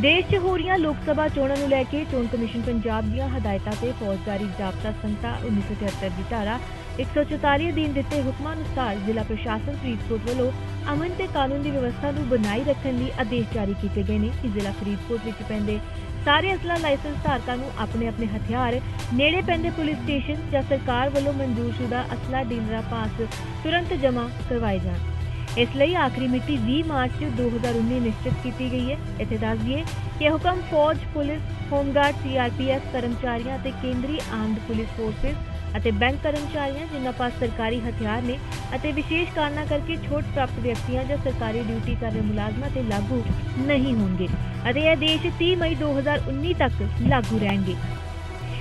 ਦੇਸ਼ 'ਚ ਹੋ ਰਹੀਆਂ ਲੋਕ ਸਭਾ ਚੋਣਾਂ ਨੂੰ ਲੈ ਕੇ ਚੋਣ ਕਮਿਸ਼ਨ ਪੰਜਾਬ ਦੀਆਂ ਹਦਾਇਤਾਂ ਤੇ ਫੌਜਦਾਰੀ ਜ਼ਾਬਤਾ ਸੰਹਿਤਾ 1973 ਦੀ ਧਾਰਾ 144 ਅਧੀਨ ਦਿੱਤੇ ਹੁਕਮਾਂ ਅਨੁਸਾਰ ਜ਼ਿਲ੍ਹਾ ਪ੍ਰਸ਼ਾਸਨ ਫਰੀਦਕੋਟ ਵੱਲੋਂ ਅਮਨ ਤੇ ਕਾਨੂੰਨ ਦੀ ਵਿਵਸਥਾ ਨੂੰ ਬਣਾਈ ਰੱਖਣ ਲਈ ਆਦੇਸ਼ ਜਾਰੀ ਕੀਤੇ ਗਏ ਨੇ ਕਿ ਜ਼ਿਲ੍ਹਾ ਫਰੀਦਕੋਟ ਵਿੱਚ ਪੈਂਦੇ ਸਾਰੇ ਅਸਲਾ ਲਾਇਸੈਂਸ ਧਾਰਕਾਂ ਨੂੰ ਆਪਣੇ ਆਪਣੇ ਹਥਿਆਰ, ਨੇੜੇ ਪੈਂਦੇ ਪੁਲਿਸ ਸਟੇਸ਼ਨ ਜਾਂ ਸਰਕਾਰ ਵੱਲੋਂ ਮਨਜ਼ੂਰਸ਼ੁਦਾ ਅਸਲਾ ਡੀਲਰਾਂ ਪਾਸ ਤੁਰੰਤ ਜਮ੍ਹਾਂ ਕਰਵਾਏ ਜਾਣ। ਇਸ ਲਈ ਆਖਰੀ ਮਿਤੀ 20 ਮਾਰਚ 2019 ਨਿਸ਼ਚਿਤ ਕੀਤੀ ਗਈ ਹੈ। ਇੱਥੇ ਦੱਸ ਦਈਏ ਕਿ ਹੁਕਮ ਫੌਜ, ਪੁਲਿਸ, ਹੋਮਗਾਰਡ ਸੀਆਰਪੀਐਫ ਕਰਮਚਾਰੀਆਂ ਅਤੇ ਕੇਂਦਰੀ ਆਰਮਡ ਪੁਲਿਸ ਫੋਰਸਿਸ ਅਤੇ ਬੈਂਕ ਕਰਮਚਾਰੀਆਂ, ਜਿਨ੍ਹਾਂ ਪਾਸ ਸਰਕਾਰੀ ਹਥਿਆਰ ਨੇ ਅਤੇ ਵਿਸ਼ੇਸ਼ ਕਾਰਨਾਂ ਕਰਕੇ ਛੋਟ ਪ੍ਰਾਪਤ ਵਿਅਕਤੀਆਂ ਜਾਂ ਸਰਕਾਰੀ ਡਿਊਟੀ ਕਰ ਰਹੇ ਮੁਲਾਜ਼ਮਾਂ ਤੇ ਲਾਗੂ ਨਹੀਂ ਹੋਣਗੇ ਅਤੇ ਇਹ ਦੇਸ਼ 30 ਮਈ 2019 ਤੱਕ ਲਾਗੂ ਰਹਿਣਗੇ।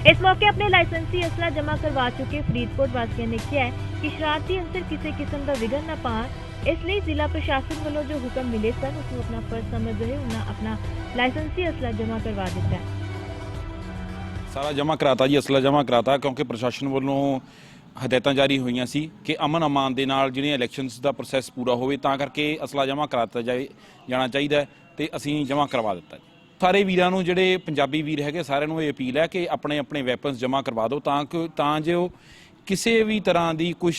ਇਸ ਮੌਕੇ ਆਪਣੇ ਲਾਇਸੈਂਸੀ ਅਸਲਾ ਜਮ੍ਹਾਂ ਕਰਵਾ ਚੁੱਕੇ ਫਰੀਦਕੋਟ ਵਾਸੀਆਂ ਨੇ ਕਿਹਾ ਕਿ ਸ਼ਰਾਰਤੀ ਅੰਸਰ ਕਿਸੇ ਕਿਸਮ ਦਾ ਵਿਘਨ ਨਾ ਪਾਉਣ ਇਸ ਲਈ ਜ਼ਿਲ੍ਹਾ ਪ੍ਰਸ਼ਾਸਨ ਵੱਲੋਂ ਜੋ ਹੁਕਮ ਮਿਲੇ ਸਨ ਉਸ ਨੂੰ ਆਪਣਾ ਫਰਜ਼ ਸਮਝਦੇ ਹੋਏ ਉਹਨਾਂ ਆਪਣਾ ਲਾਇਸੈਂਸੀ ਅਸਲਾ ਜਮ੍ਹਾਂ ਕਰਵਾ ਦਿੱਤਾ। ਹੈ ਸਾਰਾ ਜਮ੍ਹਾਂ ਕਰਾਤਾ ਜੀ, ਅਸਲਾ ਜਮ੍ਹਾਂ ਕਰਾਤਾ, ਕਿਉਂਕਿ ਪ੍ਰਸ਼ਾਸਨ ਵੱਲੋਂ ਹਦਾਇਤਾਂ ਜਾਰੀ ਹੋਈਆਂ ਸੀ ਕਿ ਅਮਨ ਅਮਾਨ ਦੇ ਨਾਲ ਜਿਹੜੀਆਂ ਇਲੈਕਸ਼ਨਸ ਦਾ ਪ੍ਰੋਸੈਸ ਪੂਰਾ ਹੋਵੇ, ਤਾਂ ਕਰਕੇ ਅਸਲਾ ਜਮ੍ਹਾਂ ਕਰਾਤਾ ਜਾਏ ਜਾਣਾ ਚਾਹੀਦਾ ਹੈ ਤੇ ਅਸੀਂ ਜਮ੍ਹਾਂ ਕਰਵਾ ਦਿੱਤਾ ਜੀ। ਸਾਰੇ ਵੀਰਾਂ ਨੂੰ ਜਿਹੜੇ ਪੰਜਾਬੀ ਵੀਰ ਹੈਗੇ, ਸਾਰਿਆਂ ਨੂੰ ਇਹ ਅਪੀਲ ਹੈ ਕਿ ਆਪਣੇ ਆਪਣੇ ਵੈਪਨਸ ਜਮ੍ਹਾਂ ਕਰਵਾ ਦਿਓ, ਤਾਂ ਕਿ ਤਾਂ ਜੋ ਕਿਸੇ ਵੀ ਤਰ੍ਹਾਂ ਦੀ ਕੁਝ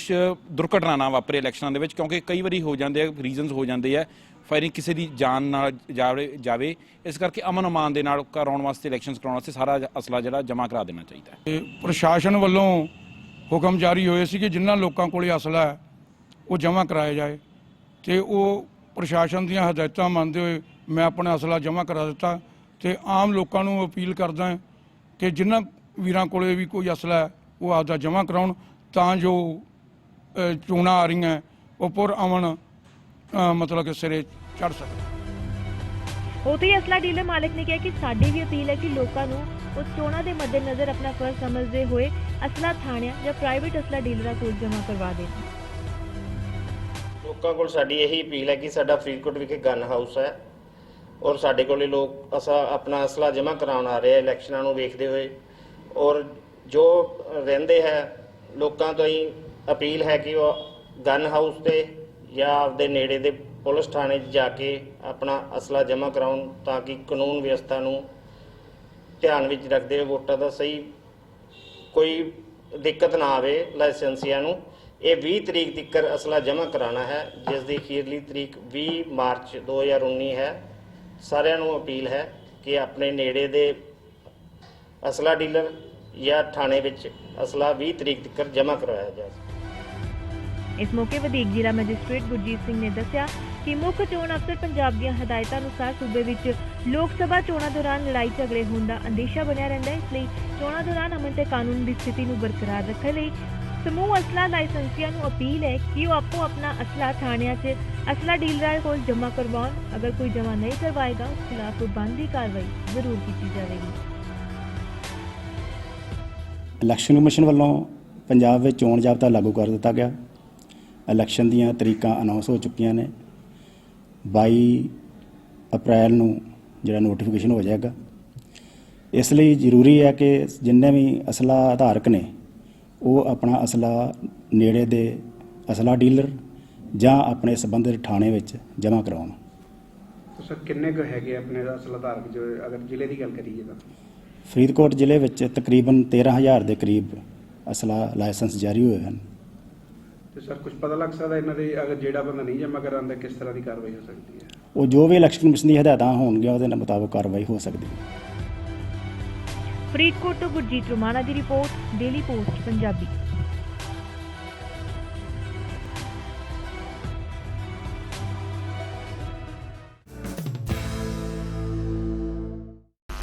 ਦੁਰਘਟਨਾ ਨਾ ਵਾਪਰੇ ਇਲੈਕਸ਼ਨਾਂ ਦੇ ਵਿੱਚ, ਕਿਉਂਕਿ ਕਈ ਵਾਰੀ ਹੋ ਜਾਂਦੇ ਆ ਰੀਜ਼ਨਸ ਹੋ ਜਾਂਦੇ ਆ ਫਾਇਰਿੰਗ ਕਿਸੇ ਦੀ ਜਾਨ ਨਾਲ ਜਾਵੇ ਜਾਵੇ। ਇਸ ਕਰਕੇ ਅਮਨ ਅਮਾਨ ਦੇ ਨਾਲ ਕਰਾਉਣ ਵਾਸਤੇ ਇਲੈਕਸ਼ਨਸ ਕਰਾਉਣ ਵਾਸਤੇ ਸਾਰਾ ਅਸਲਾ ਜਿਹੜਾ ਜਮ੍ਹਾਂ ਕਰਾ ਦੇਣਾ ਚਾਹੀਦਾ ਹੈ। ਪ੍ਰਸ਼ਾਸਨ ਵੱਲੋਂ ਹੁਕਮ ਜਾਰੀ ਹੋਏ ਸੀ ਕਿ ਜਿਨ੍ਹਾਂ ਲੋਕਾਂ ਕੋਲੇ ਅਸਲਾ ਹੈ, ਉਹ ਜਮ੍ਹਾਂ ਕਰਾਇਆ ਜਾਏ। ਤੇ ਉਹ ਪ੍ਰਸ਼ਾਸਨ ਦੀਆਂ ਹਦਾਇਤਾਂ ਮੰਨਦੇ ਹੋਏ ਮੈਂ ਆਪਣਾ ਅਸਲਾ ਜਮ੍ਹਾਂ ਕਰਾ ਦਿੱਤਾ। ਤੇ ਆਮ ਲੋਕਾਂ ਨੂੰ ਅਪੀਲ ਕਰਦਾ ਕਿ ਜਿਨ੍ਹਾਂ ਵੀਰਾਂ ਕੋਲੇ ਵੀ ਕੋਈ ਅਸਲਾ ਹੈ ਉਹ ਆਪਦਾ ਜਮ੍ਹਾਂ ਕਰਾਉਣ ਤਾਂ ਜੋ ਚੋਣਾਂ ਆ ਰਹੀਆਂ ਉਹ ਪੁਰ ਅਮਨ ਮਤਲਬ ਕਿ ਸਿਰੇ ਚੜ ਸਕੇ ਉੱਥੇ ਹੀ ਅਸਲਾ ਡੀਲਰ ਮਾਲਕ ਨੇ ਕਿਹਾ ਕਿ ਸਾਡੀ ਵੀ ਅਪੀਲ ਹੈ ਕਿ ਲੋਕਾਂ ਨੂੰ ਉਸ ਚੋਣਾਂ ਦੇ ਮੱਦੇਨਜ਼ਰ ਆਪਣਾ ਫਰਜ਼ ਸਮਝਦੇ ਹੋਏ ਅਸਲਾ ਥਾਣਿਆਂ ਜਾਂ ਪ੍ਰਾਈਵੇਟ ਅਸਲਾ ਡੀਲਰਾਂ ਕੋਲ ਜਮ੍ਹਾਂ ਕਰਵਾ ਦੇਣ। ਲੋਕਾਂ ਕੋਲ ਸਾਡੀ ਇਹੀ ਅਪੀਲ ਹੈ ਕਿ ਸਾਡਾ ਫਰੀਦਕੋਟ ਵਿਖੇ ਗਨ ਹਾਊਸ ਹੈ ਔਰ ਸਾਡੇ ਕੋਲੇ ਲੋਕ ਅਸਾ ਆਪਣਾ ਅਸਲਾ ਜਮ੍ਹਾਂ ਕਰਾਉਣ ਆ ਰਹੇ ਆ ਇਲੈਕਸ਼ਨਾਂ ਨੂੰ ਵੇਖਦੇ ਹੋਏ ਔਰ ਜੋ ਰਹਿੰਦੇ ਹੈ, ਲੋਕਾਂ ਤੋਂ ਹੀ ਅਪੀਲ ਹੈ ਕਿ ਉਹ ਗਨ ਹਾਊਸ ਤੇ ਜਾਂ ਆਪਦੇ ਨੇੜੇ ਦੇ ਪੁਲਿਸ ਥਾਣੇ 'ਚ ਜਾ ਕੇ ਆਪਣਾ ਅਸਲਾ ਜਮ੍ਹਾਂ ਕਰਾਉਣ ਤਾਂ ਕਿ ਕਾਨੂੰਨ ਵਿਵਸਥਾ ਨੂੰ ਧਿਆਨ ਵਿੱਚ ਰੱਖਦੇ ਹੋਏ ਵੋਟਾਂ ਦਾ ਸਹੀ ਕੋਈ ਦਿੱਕਤ ਨਾ ਆਵੇ ਲਾਇਸੈਂਸੀਆਂ ਨੂੰ। ਇਹ 20 ਤਰੀਕ ਤੱਕ ਅਸਲਾ ਜਮ੍ਹਾਂ ਕਰਾਉਣਾ ਹੈ, ਜਿਸ ਦੀ ਅਖੀਰਲੀ ਤਰੀਕ 20 ਮਾਰਚ 2019 ਹੈ। ਸਾਰਿਆਂ ਨੂੰ ਅਪੀਲ ਹੈ ਕਿ ਆਪਣੇ ਨੇੜੇ ਦੇ ਅਸਲਾ ਡੀਲਰ ਜਾਂ ਥਾਣੇ ਵਿੱਚ ਅਸਲਾ 20 ਤਰੀਕ ਤੱਕ ਜਮ੍ਹਾਂ ਕਰਵਾਇਆ ਜਾਵੇ ਇਸ ਮੌਕੇ ਵਧੇਕ ਜ਼ਿਲ੍ਹਾ ਮੈਜਿਸਟ੍ਰੇਟ ਗੁਰਜੀਤ ਸਿੰਘ ਨੇ ਦੱਸਿਆ ਕਿ ਮੁੱਖ ਚੋਣ ਅਫਸਰ ਪੰਜਾਬ ਦੀਆਂ ਹਦਾਇਤਾਂ ਅਨੁਸਾਰ ਸੂਬੇ ਵਿੱਚ ਲੋਕ ਸਭਾ ਚੋਣਾਂ ਦੌਰਾਨ ਲੜਾਈ ਝਗੜੇ ਹੋਣ ਦਾ ਅੰਦੇਸ਼ਾ ਬਣਿਆ ਰਹਿੰਦਾ ਹੈ, ਇਸ ਲਈ ਚੋਣਾਂ ਦੌਰਾਨ ਅਮਨ ਤੇ ਕਾਨੂੰਨ ਦੀ ਸਥਿਤੀ ਨੂੰ ਬਰਕਰਾਰ ਰੱਖਣ ਲਈ ਸਮੂਹ ਅਸਲਾ ਲਾਇਸੈਂਸੀਆਂ ਨੂੰ ਅਪੀਲ ਹੈ ਕਿ ਉਹ ਆਪੋ ਆਪਣਾ ਅਸਲਾ ਥਾਣਿਆਂ 'ਚ ਅਸਲਾ ਡੀਲਰਾਂ ਕੋਲ ਜਮ੍ਹਾਂ ਕਰਵਾਉਣ। ਅਗਰ ਕੋਈ ਜਮ੍ਹਾਂ ਨਹੀਂ ਕਰਵਾਏਗਾ, ਉਸ ਖਿਲਾਫ ਬਣਦੀ ਕਾਰਵਾਈ ਜ਼ਰੂਰ ਕੀਤੀ ਜਾਵੇਗੀ। ਇਲੈਕਸ਼ਨ ਕਮਿਸ਼ਨ ਵੱਲੋਂ ਪੰਜਾਬ ਵਿੱਚ ਚੋਣ ਜ਼ਾਬਤਾ ਲਾਗੂ ਕਰ ਦਿੱਤਾ ਗਿਆ। ਇਲੈਕਸ਼ਨ ਦੀਆਂ ਤਰੀਕਾਂ ਅਨਾਉਂਸ ਹੋ ਚੁੱਕੀਆਂ ਨੇ। 22 ਅਪ੍ਰੈਲ ਨੂੰ ਜਿਹੜਾ ਨੋਟੀਫਿਕੇਸ਼ਨ ਹੋ ਜਾਏਗਾ। ਇਸ ਲਈ ਜ਼ਰੂਰੀ ਹੈ ਕਿ ਜਿੰਨੇ ਵੀ ਅਸਲਾ ਆਧਾਰਕ ਨੇ, ਉਹ ਆਪਣਾ ਅਸਲਾ ਨੇੜੇ ਦੇ ਅਸਲਾ ਡੀਲਰ ਜਾਂ ਆਪਣੇ ਸੰਬੰਧਿਤ ਥਾਣੇ ਵਿੱਚ ਜਮ੍ਹਾਂ ਕਰਾਉਣ। ਸਰ ਕਿੰਨੇ ਕੁ ਹੈਗੇ ਆਪਣੇ ਦਾ ਅਸਲ ਆਧਾਰਕ ਜੋ ਅਗਰ ਜ਼ਿਲ੍ਹੇ ਦੀ ਗੱਲ ਕਰੀਏ ਤਾਂ? ਫਰੀਦਕੋਟ ਜ਼ਿਲ੍ਹੇ ਵਿੱਚ ਤਕਰੀਬਨ 13000 ਦੇ ਕਰੀਬ ਅਸਲਾ ਲਾਇਸੈਂਸ ਜਾਰੀ ਹੋਏ ਹਨ। ਤੇ ਸਰ ਕੁਝ ਪਤਾ ਲੱਗ ਸਕਦਾ ਇਹਨਾਂ ਦੇ ਅਗਰ ਜਿਹੜਾ ਬੰਦਾ ਨਹੀਂ ਜਮ੍ਹਾਂ ਕਰਾਉਂਦਾ ਕਿਸ ਤਰ੍ਹਾਂ ਦੀ ਕਾਰਵਾਈ ਹੋ ਸਕਦੀ ਹੈ? ਉਹ ਜੋ ਵੀ ਇਲੈਕਸ਼ਨ ਕਮਿਸ਼ਨ ਦੀ ਹਦਾਇਤਾਂ ਹੋਣਗੀਆਂ ਉਹਦੇ ਨਾਲ ਮੁਤਾਬਕ ਕਾਰਵਾਈ ਹੋ ਸਕਦੀ ਹੈ। ਫਰੀਦਕੋਟ ਤੋਂ ਗੁਰਜੀਤ ਰੁਮਾਣਾ ਦੀ ਰਿਪੋਰਟ ਡੇਲੀ ਪੋਸਟ ਪੰਜਾਬੀ।